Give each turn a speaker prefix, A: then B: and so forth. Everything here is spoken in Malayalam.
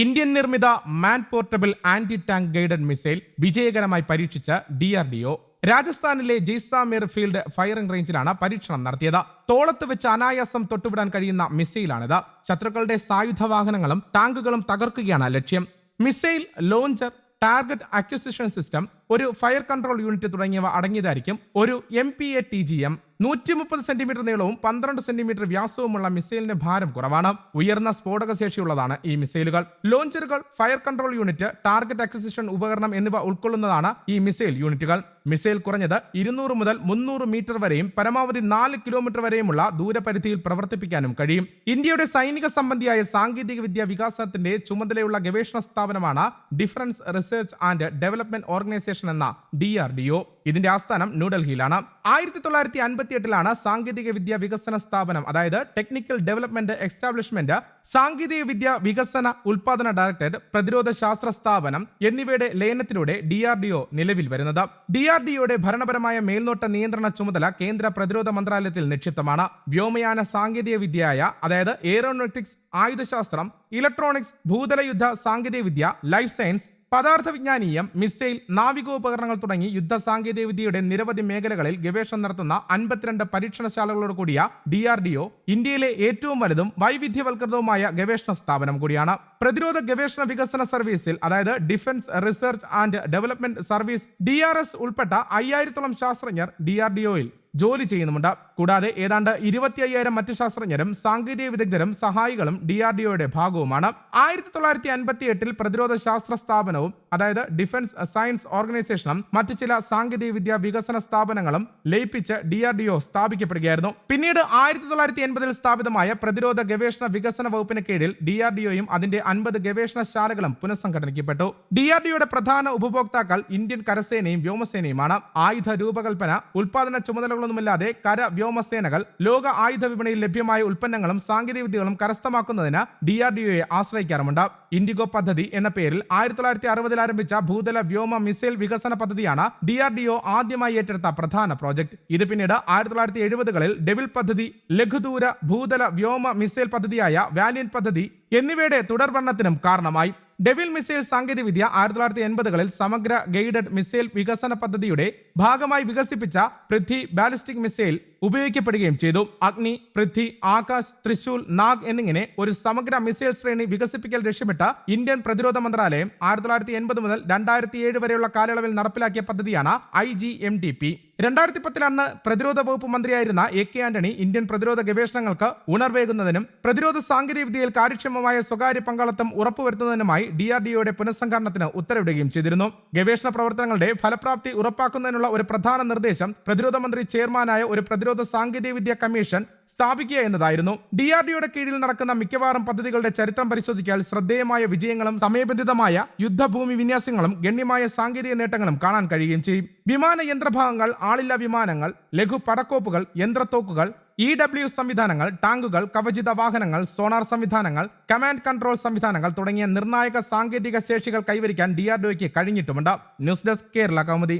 A: ഇന്ത്യൻ നിർമ്മിത man portable anti tank guided missile വിജയകരമായി പരീക്ഷിച്ച ഡി ആർ ഡി ഒ. രാജസ്ഥാനിലെ ജയ്സാമീർ ഫീൽഡ് ഫയറിംഗ് റേഞ്ചിലാണ് പരീക്ഷണം നടത്തിയത്. തോളത്ത് വെച്ച് അനായാസം തൊട്ടുവിടാൻ കഴിയുന്ന മിസൈലാണിത്. ശത്രുക്കളുടെ സായുധ വാഹനങ്ങളും ടാങ്കുകളും തകർക്കുകയാണ് ലക്ഷ്യം. Missile launcher target acquisition system ഒരു ഫയർ കൺട്രോൾ യൂണിറ്റ് തുടങ്ങിയവ അടങ്ങിയതായിരിക്കും ഒരു M P A T G M. നൂറ്റി മുപ്പത് സെന്റിമീറ്റർ നീളവും പന്ത്രണ്ട് സെന്റിമീറ്റർ വ്യാസവുമുള്ള മിസൈലിന്റെ ഭാരം കുറവാണ്. ഉയർന്ന സ്ഫോടക ശേഷിയുള്ളതാണ് ഈ മിസൈലുകൾ. ലോഞ്ചറുകൾ fire control unit target acquisition ഉപകരണം എന്നിവ ഉൾക്കൊള്ളുന്നതാണ് ഈ മിസൈൽ യൂണിറ്റുകൾ. മിസൈൽ കുറഞ്ഞത് ഇരുന്നൂറ് മുതൽ മുന്നൂറ് മീറ്റർ വരെയും പരമാവധി നാല് കിലോമീറ്റർ വരെയുമുള്ള ദൂരപരിധിയിൽ പ്രവർത്തിപ്പിക്കാനും കഴിയും. ഇന്ത്യയുടെ സൈനിക സംബന്ധിയായ സാങ്കേതിക വിദ്യ വികാസത്തിന്റെ ചുമതലയുള്ള ഗവേഷണ സ്ഥാപനമാണ് defence research and development organisation എന്ന ഡി ഇതിന്റെ ആസ്ഥാനം ന്യൂഡൽഹിയിലാണ്. ആയിരത്തി തൊള്ളായിരത്തി അൻപത്തി എട്ടിലാണ് സാങ്കേതിക വിദ്യ വികസന സ്ഥാപനം അതായത് ടെക്നിക്കൽ ഡെവലപ്മെന്റ് എസ്റ്റാബ്ലിഷ്മെന്റ് സാങ്കേതിക വിദ്യ വികസന ഉൽപാദന ഡയറക്ടറേറ്റ് പ്രതിരോധ ശാസ്ത്ര സ്ഥാപനം എന്നിവയുടെ ലയനത്തിലൂടെ ഡി ആർ ഡി ഒ നിലവിൽ വരുന്നത്. ഡി ആർ ഡി ഒയുടെ ഭരണപരമായ മേൽനോട്ട നിയന്ത്രണ ചുമതല കേന്ദ്ര പ്രതിരോധ മന്ത്രാലയത്തിൽ നിക്ഷിപ്തമാണ്. വ്യോമയാന സാങ്കേതിക വിദ്യയായ അതായത് എയ്റോനോട്ടിക്സ് ആയുധശാസ്ത്രം ഇലക്ട്രോണിക്സ് ഭൂതല യുദ്ധ സാങ്കേതിക വിദ്യ ലൈഫ് സയൻസ് പദാർത്ഥ വിജ്ഞാനീയം മിസൈൽ നാവികോപകരണങ്ങൾ തുടങ്ങി യുദ്ധ സാങ്കേതിക വിദ്യയുടെ നിരവധി മേഖലകളിൽ ഗവേഷണം നടത്തുന്ന അൻപത്തിരണ്ട് പരീക്ഷണശാലകളോട് കൂടിയ ഡി ആർ ഡി ഒ ഇന്ത്യയിലെ ഏറ്റവും വലുതും വൈവിധ്യവൽകൃതവുമായ ഗവേഷണ സ്ഥാപനം കൂടിയാണ്. പ്രതിരോധ ഗവേഷണ വികസന സർവീസിൽ അതായത് defence research and development service D ഉൾപ്പെട്ട അയ്യായിരത്തോളം ശാസ്ത്രജ്ഞർ ഡി ആർ ഡി ഒയിൽ ജോലി ചെയ്യുന്നുമുണ്ട്. കൂടാതെ ഏതാണ്ട് ഇരുപത്തി അയ്യായിരം മറ്റ് ശാസ്ത്രജ്ഞരും സാങ്കേതിക വിദഗ്ധരും സഹായികളും ഡി ആർ ഡി ഒയുടെ ഭാഗവുമാണ്. ആയിരത്തി തൊള്ളായിരത്തി അൻപത്തി എട്ടിൽ പ്രതിരോധ ശാസ്ത്ര സ്ഥാപനവും അതായത് ഡിഫൻസ് സയൻസ് ഓർഗനൈസേഷനും മറ്റു ചില സാങ്കേതിക വിദ്യ വികസന സ്ഥാപനങ്ങളും ലയിപ്പിച്ച് ഡി ആർ ഡി ഒ സ്ഥാപിക്കപ്പെടുകയായിരുന്നു. പിന്നീട് ആയിരത്തി തൊള്ളായിരത്തി എൺപതിൽ സ്ഥാപിതമായ പ്രതിരോധ ഗവേഷണ വികസന വകുപ്പിന് കീഴിൽ ഡി ആർ ഡി ഒയും അതിന്റെ അൻപത് ഗവേഷണശാലകളും പുനഃസംഘടനയ്ക്കപ്പെട്ടു ഡി ആർ ഡി ഒയുടെ പ്രധാന ഉപഭോക്താക്കൾ ഇന്ത്യൻ കരസേനയും വ്യോമസേനയുമാണ്. ആയുധ രൂപകൽപ്പന ഉൽപാദന ചുമതലകളൊന്നുമില്ലാതെ കര വ്യോമസേനകൾ ലോക ആയുധ വിപണിയിൽ ലഭ്യമായ ഉൽപ്പന്നങ്ങളും സാങ്കേതിക വിദ്യകളും കരസ്ഥമാക്കുന്നതിന് ഡി ആർ ഡി ഒയെ ആശ്രയിക്കാറുമുണ്ട്. ഇൻഡിഗോ പദ്ധതി എന്ന പേരിൽ ആയിരത്തി തൊള്ളായിരത്തി അറുപതിൽ ആരംഭിച്ച ഭൂതല വ്യോമ മിസൈൽ വികസന പദ്ധതിയാണ് ഡി ആർ ഡി ഒ ആദ്യമായി ഏറ്റെടുത്ത പ്രധാന പ്രോജക്ട്. ഇത് പിന്നീട് ആയിരത്തി തൊള്ളായിരത്തി എഴുപതുകളിൽ ഡെവിൽ പദ്ധതി ലഘുദൂര ഭൂതല വ്യോമ മിസൈൽ പദ്ധതിയായ വാലിയൻ പദ്ധതി എന്നിവയുടെ തുടർഭരണത്തിനും കാരണമായി. ഡെവിൽ മിസൈൽ സാങ്കേതികവിദ്യ ആയിരത്തി തൊള്ളായിരത്തി എൺപതുകളിൽ സമഗ്ര ഗൈഡഡ് മിസൈൽ വികസന പദ്ധതിയുടെ ഭാഗമായി വികസിപ്പിച്ച പൃഥ്വി ബാലിസ്റ്റിക് മിസൈൽ ഉപയോഗിക്കപ്പെടുകയും ചെയ്തു. അഗ്നി പൃഥ്വി ആകാശ് തൃശൂൽ നാഗ് എന്നിങ്ങനെ ഒരു സമഗ്ര മിസൈൽ ശ്രേണി വികസിപ്പിക്കൽ ലക്ഷ്യമിട്ട ഇന്ത്യൻ പ്രതിരോധ മന്ത്രാലയം ആയിരത്തി തൊള്ളായിരത്തി എൺപത് മുതൽ രണ്ടായിരത്തി ഏഴ് വരെയുള്ള കാലയളവിൽ നടപ്പിലാക്കിയ പദ്ധതിയാണ് I G M D P. രണ്ടായിരത്തി പത്തിലാണ് പ്രതിരോധ വകുപ്പ് മന്ത്രിയായിരുന്ന എ കെ ആന്റണി ഇന്ത്യൻ പ്രതിരോധ ഗവേഷണങ്ങൾക്ക് ഉണർവേകുന്നതിനും പ്രതിരോധ സാങ്കേതിക വിദ്യയിൽ കാര്യക്ഷമമായ സ്വകാര്യ പങ്കാളിത്തം ഉറപ്പുവരുത്തുന്നതിനുമായി ഡി ആർ ഡി ഒയുടെ പുനഃസംഘടനത്തിന് ഉത്തരവിടുകയും ചെയ്തിരുന്നു. ഗവേഷണ പ്രവർത്തനങ്ങളുടെ ഫലപ്രാപ്തി ഉറപ്പാക്കുന്നതിനുള്ള ഒരു പ്രധാന നിർദ്ദേശം പ്രതിരോധ മന്ത്രി ചെയർമാനായ ഒരു പ്രതിരോധ സാങ്കേതിക വിദ്യ കമ്മീഷൻ സ്ഥാപിക്കുക എന്നതായിരുന്നു. ഡി ആർ ഡിയുടെ കീഴിൽ നടക്കുന്ന മിക്കവാറും പദ്ധതികളുടെ ചരിത്രം പരിശോധിച്ചാൽ ശ്രദ്ധേയമായ വിജയങ്ങളും സമയബന്ധിതമായ യുദ്ധഭൂമി വിന്യാസങ്ങളും ഗണ്യമായ സാങ്കേതിക നേട്ടങ്ങളും കാണാൻ കഴിയുകയും ചെയ്യും. വിമാന യന്ത്രഭാഗങ്ങൾ ആളില്ല വിമാനങ്ങൾ ലഘു പടക്കോപ്പുകൾ യന്ത്രത്തോക്കുകൾ ഇ ഡബ്ല്യു സംവിധാനങ്ങൾ ടാങ്കുകൾ കവചിത വാഹനങ്ങൾ സോണാർ സംവിധാനങ്ങൾ കമാൻഡ് കൺട്രോൾ സംവിധാനങ്ങൾ തുടങ്ങിയ നിർണായക സാങ്കേതിക ശേഷികൾ കൈവരിക്കാൻ D R കഴിഞ്ഞിട്ടുമുണ്ട്. News desk Kerala Kaumudi.